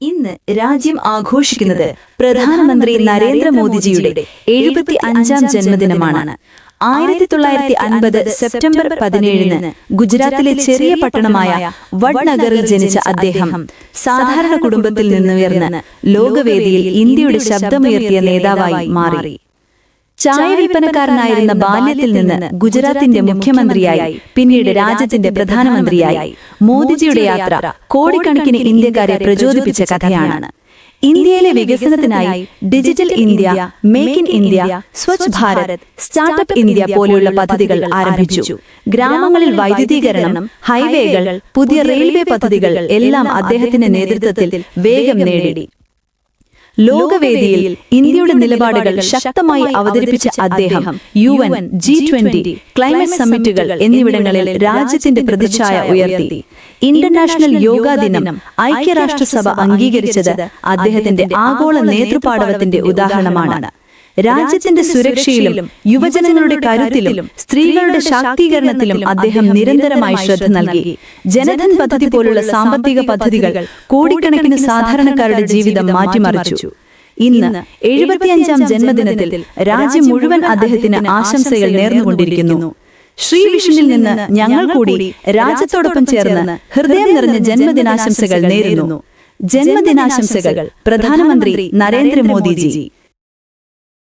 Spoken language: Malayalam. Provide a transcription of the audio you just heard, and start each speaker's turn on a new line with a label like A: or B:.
A: ഇന്ന് രാജ്യം ആഘോഷിക്കുന്നത് പ്രധാനമന്ത്രി നരേന്ദ്രമോദിജിയുടെ എഴുപത്തി അഞ്ചാം ജന്മദിനമാണ്. ആയിരത്തി തൊള്ളായിരത്തി അൻപത് സെപ്റ്റംബർ പതിനേഴിന് ഗുജറാത്തിലെ ചെറിയ പട്ടണമായ വഡ്നഗറിൽ ജനിച്ച അദ്ദേഹം സാധാരണ കുടുംബത്തിൽ നിന്നുയർന്ന് ലോകവേദിയിൽ ഇന്ത്യയുടെ ശബ്ദമുയർത്തിയ നേതാവായി മാറി. ചായ വിൽപ്പനക്കാരനായിരുന്ന ബാല്യത്തിൽ നിന്ന് ഗുജറാത്തിന്റെ മുഖ്യമന്ത്രിയായി പിന്നീട് രാജ്യത്തിന്റെ പ്രധാനമന്ത്രിയായി മോദിജിയുടെ യാത്ര കോടിക്കണക്കിന് ഇന്ത്യക്കാരെ പ്രചോദിപ്പിച്ച കഥയാണ്. ഇന്ത്യയിലെ വികസനത്തിനായി digital India make in India Swachh Bharat startup India പോലെയുള്ള പദ്ധതികൾ ആരംഭിച്ചു. ഗ്രാമങ്ങളിൽ വൈദ്യുതീകരണം ഹൈവേകൾ പുതിയ റെയിൽവേ പദ്ധതികൾ എല്ലാം അദ്ദേഹത്തിന്റെ നേതൃത്വത്തിൽ വേഗം നേടി. ലോകവേദിയിൽ ഇന്ത്യയുടെ നിലപാടുകൾ ശക്തമായി അവതരിപ്പിച്ച അദ്ദേഹം U N G twenty climate സമ്മിറ്റുകൾ എന്നിവിടങ്ങളിൽ രാജ്യത്തിന്റെ പ്രതിച്ഛായ ഉയർത്തി. ഇന്റർനാഷണൽ യോഗാ ദിനം ഐക്യരാഷ്ട്രസഭ അംഗീകരിച്ചത് അദ്ദേഹത്തിന്റെ ആഗോള നേതൃപാടവത്തിന്റെ ഉദാഹരണമാണ്. രാജ്യത്തിന്റെ സുരക്ഷയിലും യുവജനങ്ങളുടെ കരുത്തിലും സ്ത്രീകളുടെ ശാക്തീകരണത്തിലും അദ്ദേഹം നിരന്തരമായി ശ്രദ്ധ നൽകി. ജനധൻ പദ്ധതി പോലുള്ള സാമ്പത്തിക പദ്ധതികൾ കോടിക്കണക്കിന് സാധാരണക്കാരുടെ ജീവിതം മാറ്റിമറിച്ചു. ഇന്ന് എഴുപത്തിയഞ്ചാം ജന്മദിനത്തിൽ രാജ്യം മുഴുവൻ അദ്ദേഹത്തിന് ആശംസകൾ നേർന്നുകൊണ്ടിരിക്കുന്നു. ശ്രീ വിഷ്ണുവിൽ നിന്ന് ഞങ്ങൾ കൂടി രാജ്യത്തോടൊപ്പം ചേർന്ന് ഹൃദയം നിറഞ്ഞ ജന്മദിനാശംസകൾ നേരുന്നു. ജന്മദിനാശംസകൾ പ്രധാനമന്ത്രി നരേന്ദ്രമോദിജി